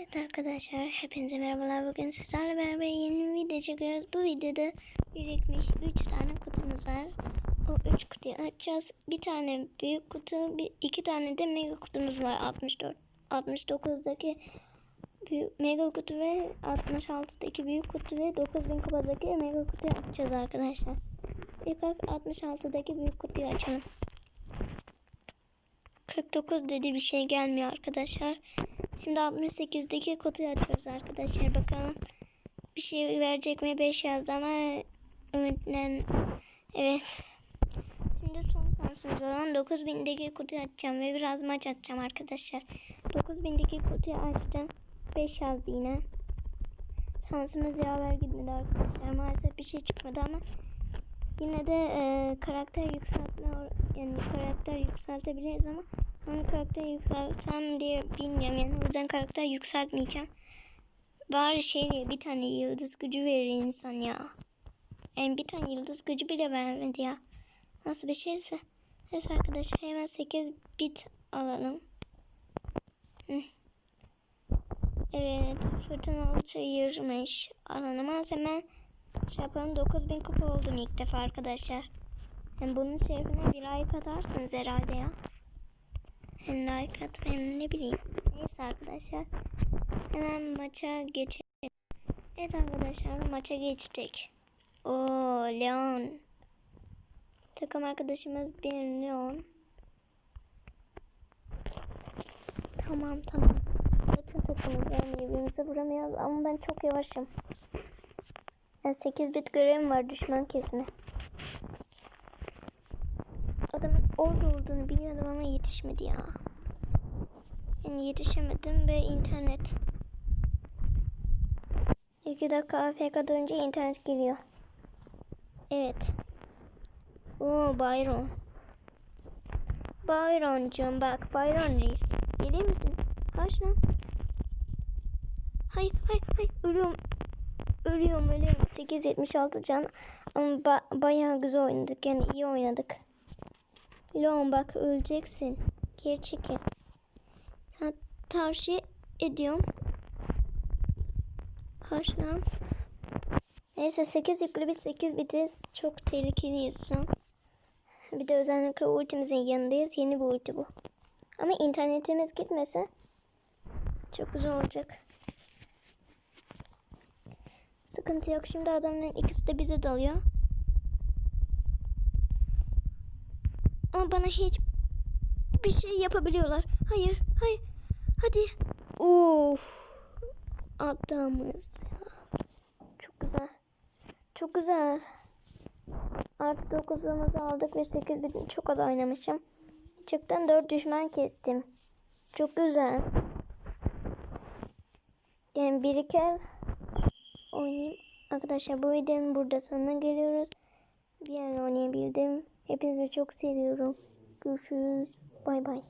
Evet arkadaşlar hepinize merhabalar. Bugün sizlerle beraber yeni bir video çekiyoruz. Bu videoda birikmiş 3 tane kutumuz var. O 3 kutuyu açacağız. Bir tane büyük kutu, bir, iki tane de mega kutumuz var. 64 69'daki büyük mega kutu ve 66'daki büyük kutu ve 9000 kupadaki mega kutuyu açacağız arkadaşlar. İlk olarak 66'daki büyük kutuyu açalım. 49 dedi bir şey gelmiyor arkadaşlar. Şimdi 68'deki kutuyu açıyoruz arkadaşlar bakalım. Bir şey verecek mi 5 yazdı ama ümitlen evet. Şimdi son şansımız olan 9000'deki kutuyu açacağım ve biraz maç atacağım arkadaşlar. 9000'deki kutuyu açtım. 5 yazdı yine. Şansımız yaver gitmedi arkadaşlar. Maalesef bir şey çıkmadı ama yine de e, karakter yükseltme yani karakter yükseltebiliriz ama hangi karakter yükseltsem diye bilmiyorum yani o yüzden karakter yükseltmeyeceğim. Bari şey diye bir tane yıldız gücü verir insan ya. Yani bir tane yıldız gücü bile vermedi ya. Nasıl bir şeyse. Neyse arkadaşlar hemen 8 bit alalım. Hı. Evet fırtınalı çayırmış. Alalım hemen şey yapalım 9000 kupa oldum ilk defa arkadaşlar. Yani bunun şerefine bir like atarsınız herhalde ya. Hem like atmayın ne bileyim. Neyse arkadaşlar. Hemen maça geçelim. Evet arkadaşlar maça geçtik. O Leon. Takım arkadaşımız bir Leon. Tamam tamam. Bütün takımı yani birbirimize vuramıyoruz ama ben çok yavaşım. Yani 8 bit görevim var düşman kesme. Adamın orada olduğunu biliyordum ama yetişmedi ya. Yani yetişemedim ve internet. 2 dakika AFK dönünce internet geliyor. Evet. Oo Byron. Byron'cum bak Byron reis. Gelir misin? Kaç lan? Hayır hayır hayır ölüyorum. Ölüyorum ölüyorum. 876 can. Ama ba bayağı güzel oynadık yani iyi oynadık. Leon bak öleceksin. Geri çekil. Sana tavsiye ediyorum. Hoş lan. Neyse 8 yüklü bir 8 bitiz. Çok tehlikeliyiz şu an. Bir de özellikle ultimizin yanındayız. Yeni bir ulti bu. Ama internetimiz gitmese çok güzel olacak. Sıkıntı yok. Şimdi adamların ikisi de bize dalıyor. Ama bana hiç bir şey yapabiliyorlar. Hayır, hayır. Hadi. Uf. Adamız. Çok güzel. Çok güzel. Artı 9'umuzu aldık ve 8 bin çok az oynamışım. Çıktan 4 düşman kestim. Çok güzel. Yani biriker oynayayım. Arkadaşlar bu videonun burada sonuna geliyoruz. Bir an oynayabildim. Hepinizi çok seviyorum. Görüşürüz. Bay bay.